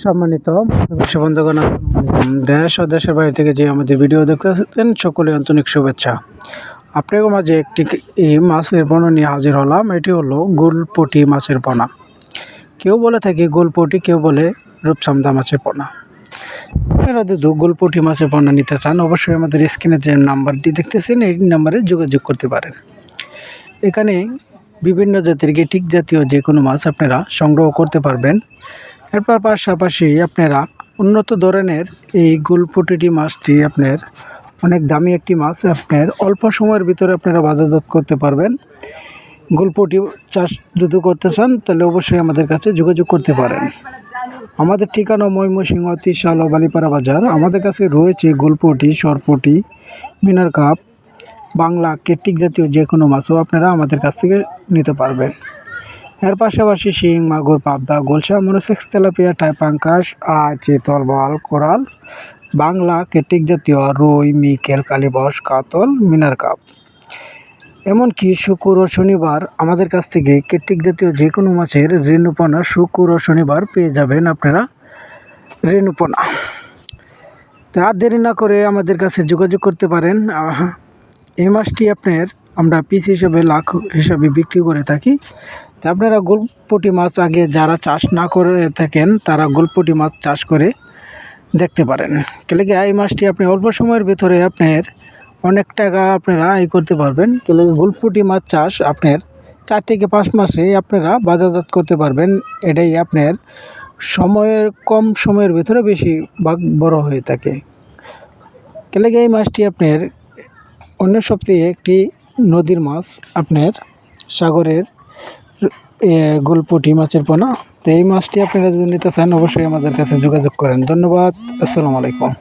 সম্মানিত বন্ধুগণ, দেশ ও দেশের বাইরে থেকে যে আমাদের ভিডিও দেখতেছেন, সকলে আন্তরিক শুভেচ্ছা। আপনাদের মাঝে একটি এই মাছের পোনা নিয়ে হাজির হলাম। এটি হলো গোলপটি মাছের পোনা কেউ বলে থাকে গোলপটি, কেউ বলে রূপচান্দা মাছের পোনা আপনারা যদি গোলপটি মাছের পোনা নিতে চান, অবশ্যই আমাদের স্ক্রিনে যে নাম্বারটি দেখতেছেন, এই নাম্বারে যোগাযোগ করতে পারেন। এখানে বিভিন্ন জাতের গেটিক জাতীয় যে কোনো মাছ আপনারা সংগ্রহ করতে পারবেন। এরপর পাশাপাশি আপনারা উন্নত ধরনের এই গোলপটিটি মাছটি আপনার অনেক দামি একটি মাছ, আপনার অল্প সময়ের ভিতরে আপনারা বাজারজাত করতে পারবেন। গোলপটি চাষ যদি করতে চান, তাহলে অবশ্যই আমাদের কাছে যোগাযোগ করতে পারেন। আমাদের ঠিকানা ময়মনসিংহ তিশাল ও বালিপাড়া বাজার। আমাদের কাছে রয়েছে গোলপটি, সরপটি মিনার কাপ বাংলা কেটিক জাতীয় যে কোনো মাছও আপনারা আমাদের কাছ থেকে নিতে পারবেন। এর পাশাপাশি শিং, মাগুর, পাবদা গোলসা মনোসেক্স, তেলাপিয়া টাইপাঙ্কাস আর চিতল বল কোরাল, বাংলা কেটিক জাতীয়, রুই, মিকেল, কালিবস, কাতল, মিনার কাপ। এমনকি শুক্র ও শনিবার আমাদের কাছ থেকে কেটিক জাতীয় যে কোনো মাছের রেণুপনা শুক্র ও শনিবার পেয়ে যাবেন আপনারা রেণুপনা। তা আর দেরি না করে আমাদের কাছে যোগাযোগ করতে পারেন। এই মাছটি আপনার আমরা পিস হিসেবে, লাখ হিসাবে বিক্রি করে থাকি। তা আপনারা গোলপটি মাছ আগে যারা চাষ না করে থাকেন, তারা গোলপটি মাছ চাষ করে দেখতে পারেন। কেলে কি এই মাছটি আপনি অল্প সময়ের ভিতরে আপনার অনেক টাকা আপনারা আয় করতে পারবেন। কেলে গোলপটি মাছ চাষ আপনার চার থেকে পাঁচ মাসে আপনারা বাজারজাত করতে পারবেন। এটাই আপনার সময়ের কম সময়ের ভিতরে বেশি ভাগ বড় হয়ে থাকে। কেলে এই মাছটি আপনার অন্য সপ্তাহে একটি নদীর মাছ, আপনার সাগরের গোলপটি মাছের পোনা। তো এই মাছটি আপনারা যদি নিতে চান, অবশ্যই আমাদের কাছে যোগাযোগ করেন। ধন্যবাদ, আসসালামু আলাইকুম।